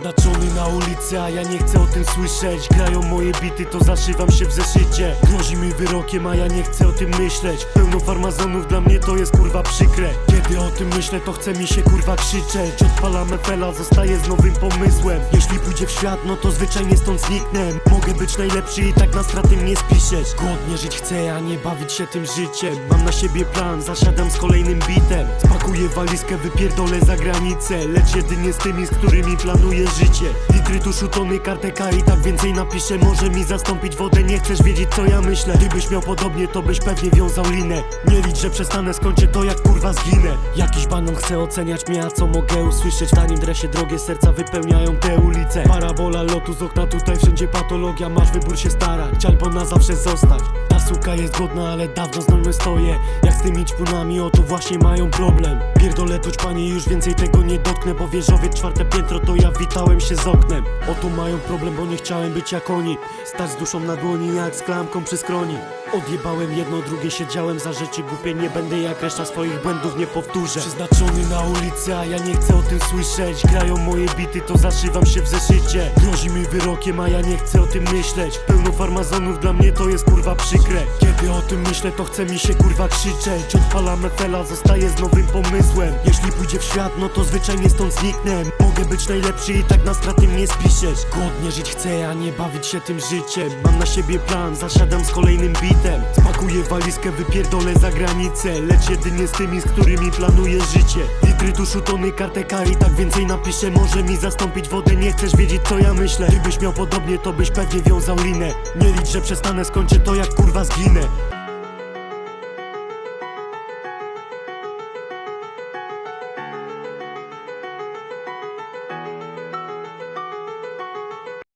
Przeznaczony na ulicy, a ja nie chcę o tym słyszeć. Grają moje bity, to zaszywam się w zeszycie. Grozi mi wyrokiem, a ja nie chcę o tym myśleć. Pełno farmazonów, dla mnie to jest kurwa przykre. Kiedy o tym myślę, to chce mi się kurwa krzyczeć. Odpalam FL-a, zostaję z nowym pomysłem. Jeśli pójdzie w świat, no to zwyczajnie stąd zniknę. Mogę być najlepszy i tak na straty mnie spiszeć Głodnie żyć chcę, a nie bawić się tym życiem. Mam na siebie plan, zasiadam z kolejnym bitem. Spakuję walizkę, wypierdolę za granicę. Lecz jedynie z tymi, z którymi planuję życie. Litry tuszu, tony karteka i tak więcej napiszę. Może mi zastąpić wodę, nie chcesz wiedzieć co ja myślę. Gdybyś miał podobnie, to byś pewnie wiązał linę. Nie licz, że przestanę, skończę to jak kurwa zginę. Jakiś banan chce oceniać mnie, a co mogę usłyszeć? W tanim dresie drogie serca wypełniają te ulice. Parabola lotu z okna, tutaj wszędzie patologia. Masz wybór się starać, albo na zawsze zostać. Ta suka jest godna, ale dawno z nami stoję. Jak z tymi ćpunami, oto właśnie mają problem. Pierdolę tuć panie, już więcej tego nie dotknę Bo wieżowiec czwarte piętro, to ja witałem się z oknem. Oto mają problem, bo nie chciałem być jak oni. Stać z duszą na dłoni, jak z klamką przy skroni. Odjebałem jedno, drugie, siedziałem za rzeczy głupie. Nie będę jak reszta swoich błędów nie powtórzę. Przeznaczony na ulicy, a ja nie chcę o tym słyszeć. Grają moje bity, to zaszywam się w zeszycie. Grozi mi wyrokiem, a ja nie chcę o tym myśleć. Pełno farmazonów, dla mnie to jest kurwa przykre. Kiedy o tym myślę, to chce mi się kurwa krzyczeć. Odpalam FL-a, zostaję z nowym pomysłem. Jeśli pójdzie w świat, no to zwyczajnie stąd zniknę. Mogę być najlepszy i tak na straty mnie spiszeć Głodnie żyć chcę, a nie bawić się tym życiem. Mam na siebie plan, zasiadam z kolejnym bitem. Spakuję walizkę, wypierdolę za granicę. Lecz jedynie z tymi, z którymi planuję życie. Litry tuszu, tony karteka i tak więcej napiszę. Może mi zastąpić wodę, nie chcesz wiedzieć co ja myślę. Gdybyś miał podobnie, to byś pewnie wiązał linę. Nie licz, że przestanę, skończę to jak kurwa zginę